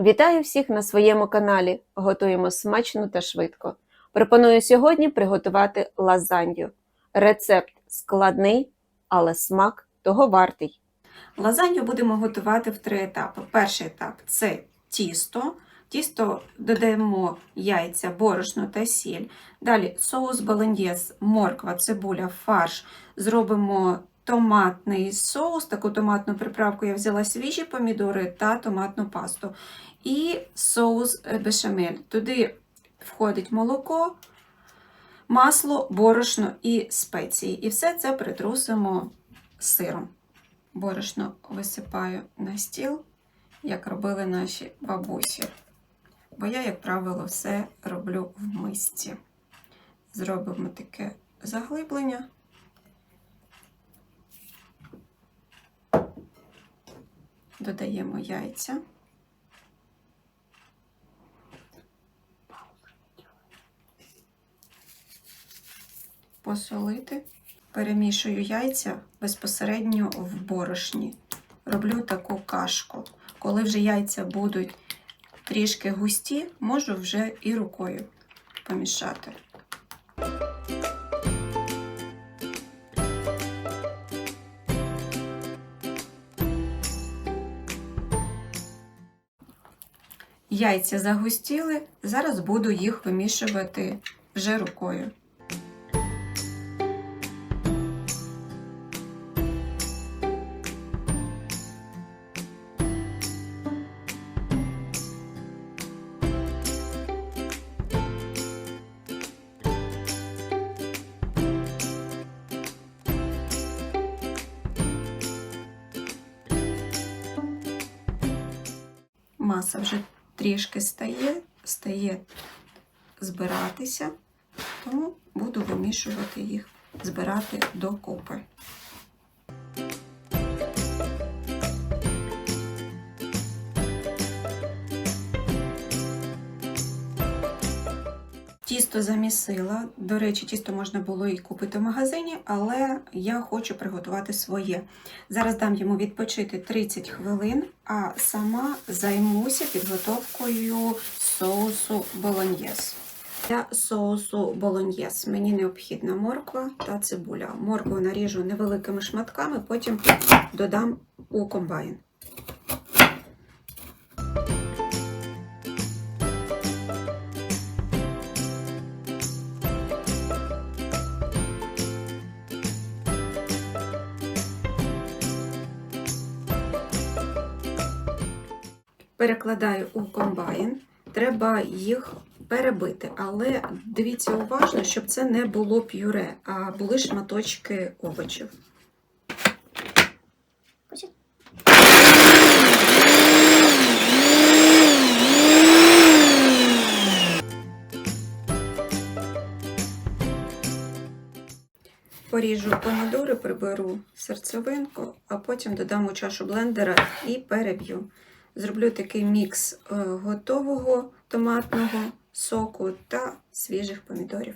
Вітаю всіх на своєму каналі. Готуємо смачно та швидко. Пропоную сьогодні приготувати лазанью. Рецепт складний, але смак того вартий. Лазанью будемо готувати в три етапи. Перший етап це тісто. Тісто додаємо яйця, борошно та сіль. Далі соус болоньєз, морква, цибуля, фарш. Зробимо томатний соус, таку томатну приправку я взяла свіжі помідори та томатну пасту. І соус е, бешамель. Туди входить молоко, масло, борошно і спеції. І все це притрусимо сиром. Борошно висипаю на стіл, як робили наші бабусі. Бо я, як правило, все роблю в мисці. Зробимо таке заглиблення. Додаємо яйця. Посолити. Перемішую яйця безпосередньо в борошні. Роблю таку кашку. Коли вже яйця будуть трішки густі, можу вже і рукою помішати. Яйця загустіли, зараз буду їх вимішувати вже рукою. Маса вже трішки стає, стає збиратися, тому буду вимішувати їх, збирати докупи. Тісто замісила. До речі, тісто можна було і купити в магазині, але я хочу приготувати своє. Зараз дам йому відпочити 30 хвилин, а сама займуся підготовкою соусу болоньєз. Для соусу болоньєз мені необхідна морква та цибуля. Моркву наріжу невеликими шматками, потім додам у комбайн. Перекладаю у комбайн. Треба їх перебити, але дивіться уважно, щоб це не було п'юре, а були шматочки овочів. Поріжу помідори, приберу серцевинку, а потім додам у чашу блендера і переб'ю. Зроблю такий мікс е, готового томатного соку та свіжих помідорів.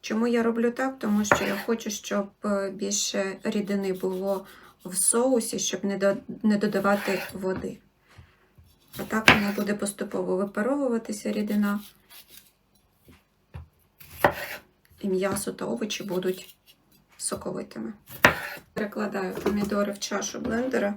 Чому я роблю так? Тому що я хочу, щоб е, більше рідини було в соусі, щоб не додавати води. А так вона буде поступово випаровуватися рідина. І м'ясо та овочі будуть соковитими. Перекладаю помідори в чашу блендера.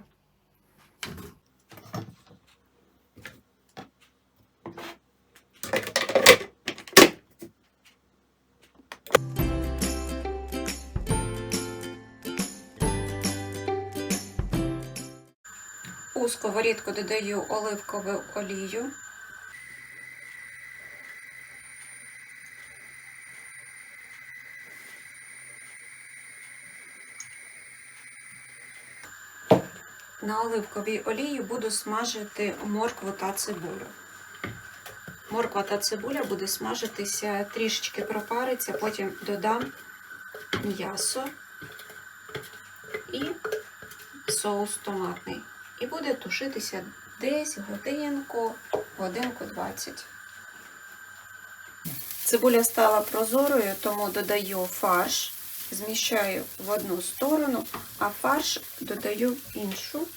У сковорідку додаю оливкову олію. На оливковій олії буду смажити моркву та цибулю. Морква та цибуля буде смажитися, трішечки пропариться, потім додам м'ясо і соус томатний. І буде тушитися десь годинку, годинку 20. Цибуля стала прозорою, тому додаю фарш. Зміщаю в одну сторону, а фарш додаю в іншу.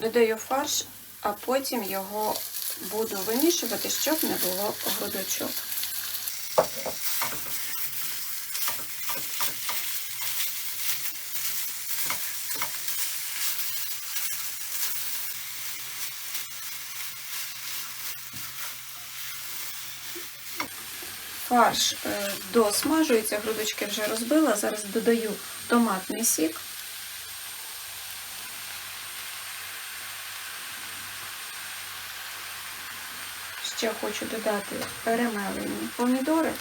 Додаю фарш, а потім його буду вимішувати, щоб не було грудочок. Фарш е, досмажується, грудочки вже розбила. Зараз додаю томатний сік. Ще хочу додати перемелені помідори,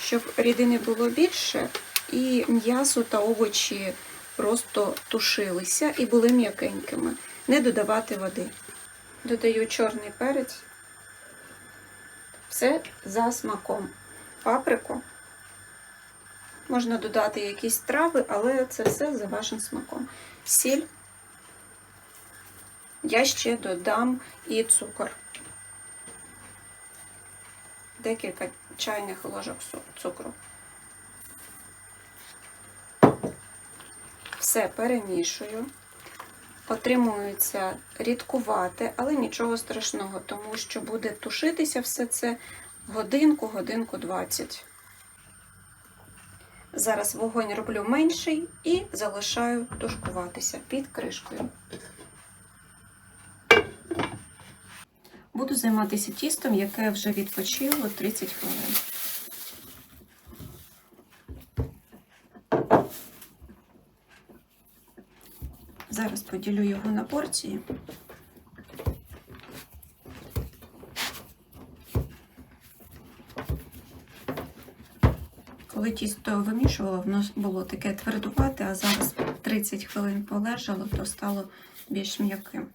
щоб рідини було більше і м'ясо та овочі просто тушилися і були м'якенькими. Не додавати води. Додаю чорний перець. Все за смаком. Паприку. Можна додати якісь трави, але це все за вашим смаком. Сіль. Я ще додам і цукор. Декілька чайних ложок цукру. Все перемішую. Отримується рідкувати, але нічого страшного, тому що буде тушитися все це годинку, годинку 20. Зараз вогонь роблю менший і залишаю тушкуватися під кришкою. Буду займатися тістом, яке вже відпочило 30 хвилин. Зараз поділю його на порції. Коли тісто вимішувала, воно було таке твердувате, а зараз 30 хвилин полежало, то стало більш м'яким.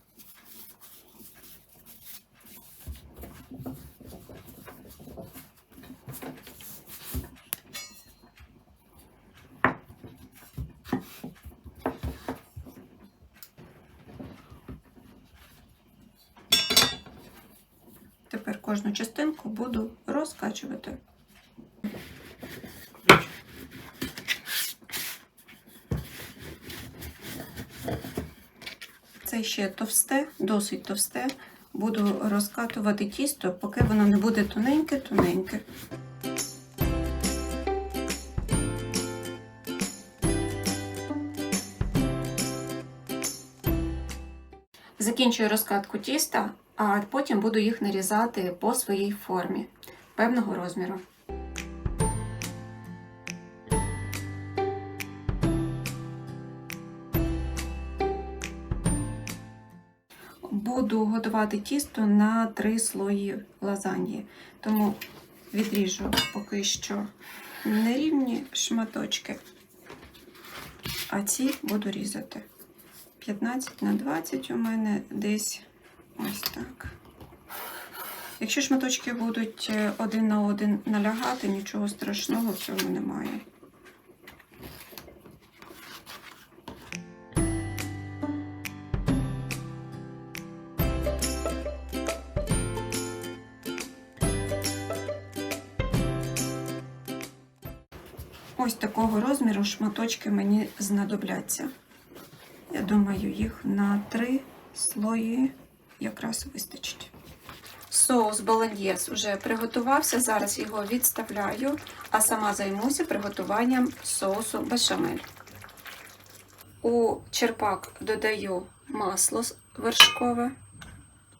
Тепер кожну частинку буду розкачувати. Це ще товсте, досить товсте. Буду розкатувати тісто, поки воно не буде тоненьке-тоненьке. Закінчую розкатку тіста, а потім буду їх нарізати по своїй формі певного розміру. Буду готувати тісто на три слої лазаньї, тому відріжу поки що нерівні шматочки, а ці буду різати. 15 на 20 у мене десь ось так. Якщо шматочки будуть е, один на один налягати, нічого страшного в цьому немає. Ось такого розміру шматочки мені знадобляться. Я думаю, їх на три слої якраз вистачить. Соус болоньєз вже приготувався, зараз його відставляю, а сама займуся приготуванням соусу бешамель. У черпак додаю масло вершкове,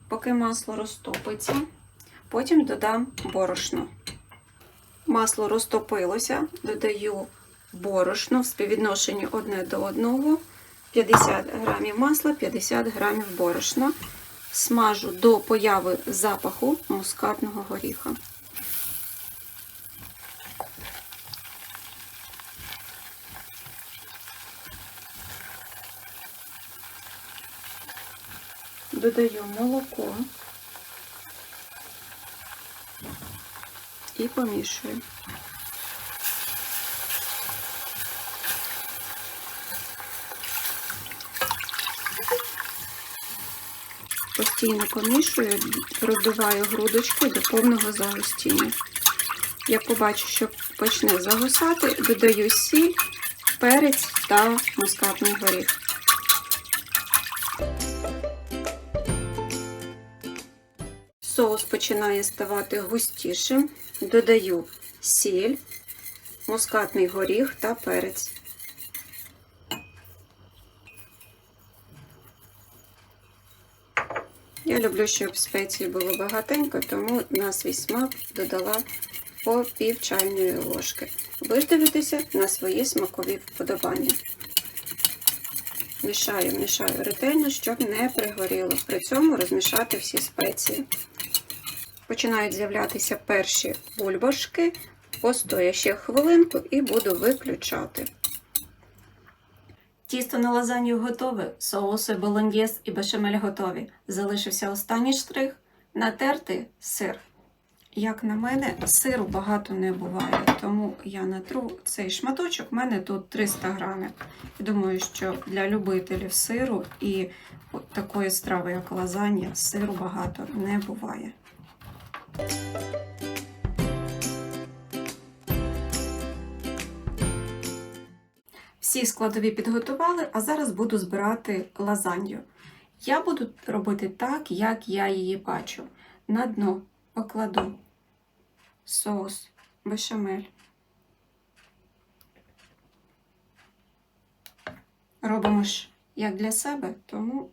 поки масло розтопиться, потім додам борошно. Масло розтопилося, додаю борошно в співвідношенні одне до одного. 50 грамів масла, 50 грамів борошна. Смажу до появи запаху мускатного горіха. Додаю молоко і помішую. Постійно помішую, продуваю грудочки до повного загустіння. Як побачу, що почне загусати, додаю сіль, перець та мускатний горіх. Соус починає ставати густішим. Додаю сіль, мускатний горіх та перець. Я люблю, щоб спецій було багатенько, тому на свій смак додала по пів чайної ложки. Ви на свої смакові вподобання. Мішаю, мішаю ретельно, щоб не пригоріло. При цьому розмішати всі спеції. Починають з'являтися перші бульбашки. Постоя ще хвилинку і буду виключати. Тісто на лазанью готове, соуси болоньєз і бешамель готові. Залишився останній штрих натерти сир. Як на мене, сиру багато не буває, тому я натру цей шматочок. У мене тут 300 грамів. Думаю, що для любителів сиру і такої страви, як лазанья, сиру багато не буває. Всі складові підготували, а зараз буду збирати лазанью. Я буду робити так, як я її бачу. На дно покладу соус бешамель. Робимо ж як для себе, тому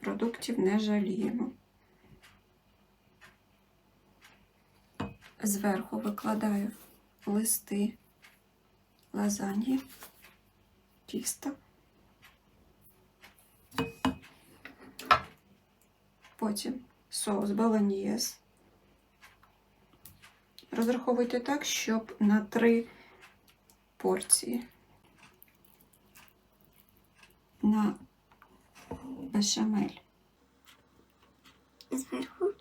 продуктів не жаліємо. Зверху викладаю листи лазаньї тіста. Потім соус болоньєз. Розраховуйте так, щоб на три порції. На бешамель. Зверху.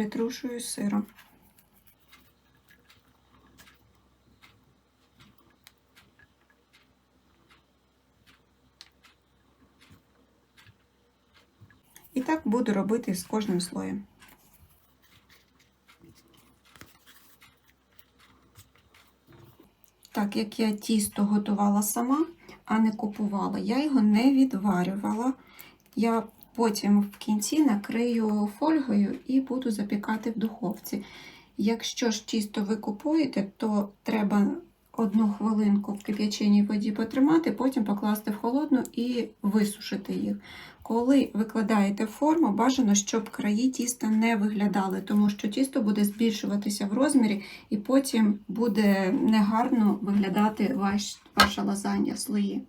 Притрушую сиром. І так буду робити з кожним слоєм. Так як я тісто готувала сама, а не купувала, я його не відварювала. Я потім в кінці накрию фольгою і буду запікати в духовці. Якщо ж тісто ви купуєте, то треба одну хвилинку в кип'яченій воді потримати, потім покласти в холодну і висушити їх. Коли викладаєте форму, бажано, щоб краї тіста не виглядали, тому що тісто буде збільшуватися в розмірі, і потім буде негарно виглядати ваш, ваша лазанья слої.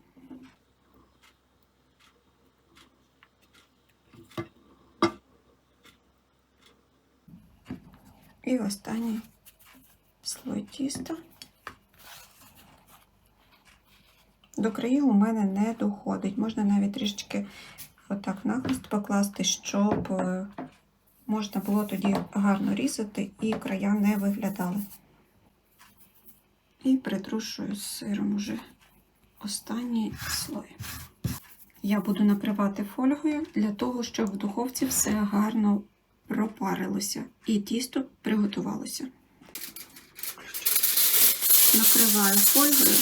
І останній слой тіста. До країв у мене не доходить. Можна навіть трішечки отак нахрест покласти, щоб е, можна було тоді гарно різати і края не виглядали. І притрушую з сиром уже останній слой. Я буду накривати фольгою для того, щоб в духовці все гарно пропарилося і тісто приготувалося. Накриваю фольгою.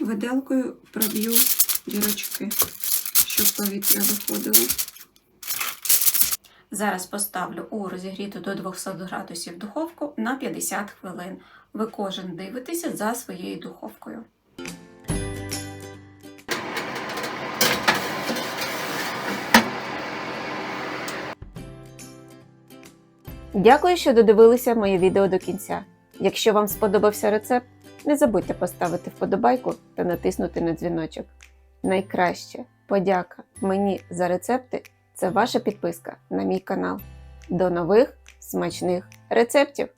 Виделкою проб'ю дірочки, щоб повітря виходило. Зараз поставлю у розігріту до 200 градусів духовку на 50 хвилин. Ви кожен дивитеся за своєю духовкою. Дякую, що додивилися моє відео до кінця. Якщо вам сподобався рецепт, не забудьте поставити вподобайку та натиснути на дзвіночок. Найкраще подяка мені за рецепти це ваша підписка на мій канал. До нових смачних рецептів!